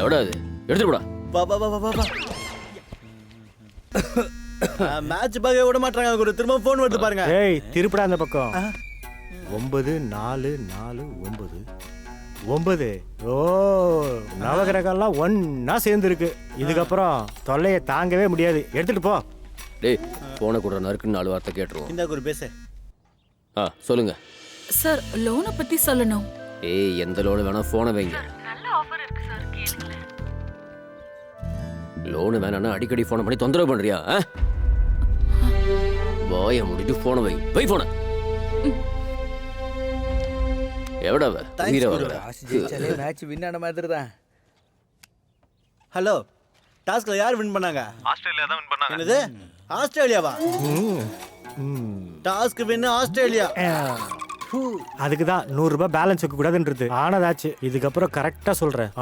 எவடா அது? எடுத்துட்டு போடா. வா வா வா வா வா மேட்ச் பார்க்க விட மாட்டாங்க. குரு திரும்ப ஃபோன் வருது பாருங்க. ஏய் திருப்படா அந்த பக்கம். ஒன்பது நாலு நாலு ஒன்பது. ஒன்பது. ஓ நவகிரகம்லாம் ஒன்னா சேர்ந்துருக்கு. இதுக்கப்புறம் தொல்லையை தாங்கவே முடியாது. எடுத்துட்டு போ. டேய் போன கூட நறுக்குன்னு நாலு வார்த்தை கேட்டுருவோம். இந்த குரு பேசு. ஆ சொல்லுங்க. சார் லோனை பத்தி சொல்லணும். ஏய் எந்த லோனு வேணா போனை வைங்க. லோனு வேணாம்னா அடிக்கடி ஃபோன் பண்ணி தொந்தரவு பண்றியா ஆ? வாயை முடிட்டு போனை வை. வை போனை மேட்ச் வின் ஆன மாதிரி தான். ஹலோ டாஸ்க்ல யார் வின் பண்ணாங்க? ஆஸ்திரேலியா தான் வின் பண்ணாங்க. என்னது? ஆஸ்திரேலியாவா? Toss win Australia. அதுக்கு தான் நூறுரூபா பேலன்ஸ் வைக்க கூடாதுன்றது. ஆனதாச்சு. இதுக்கப்புறம் கரெக்டாக சொல்கிறேன்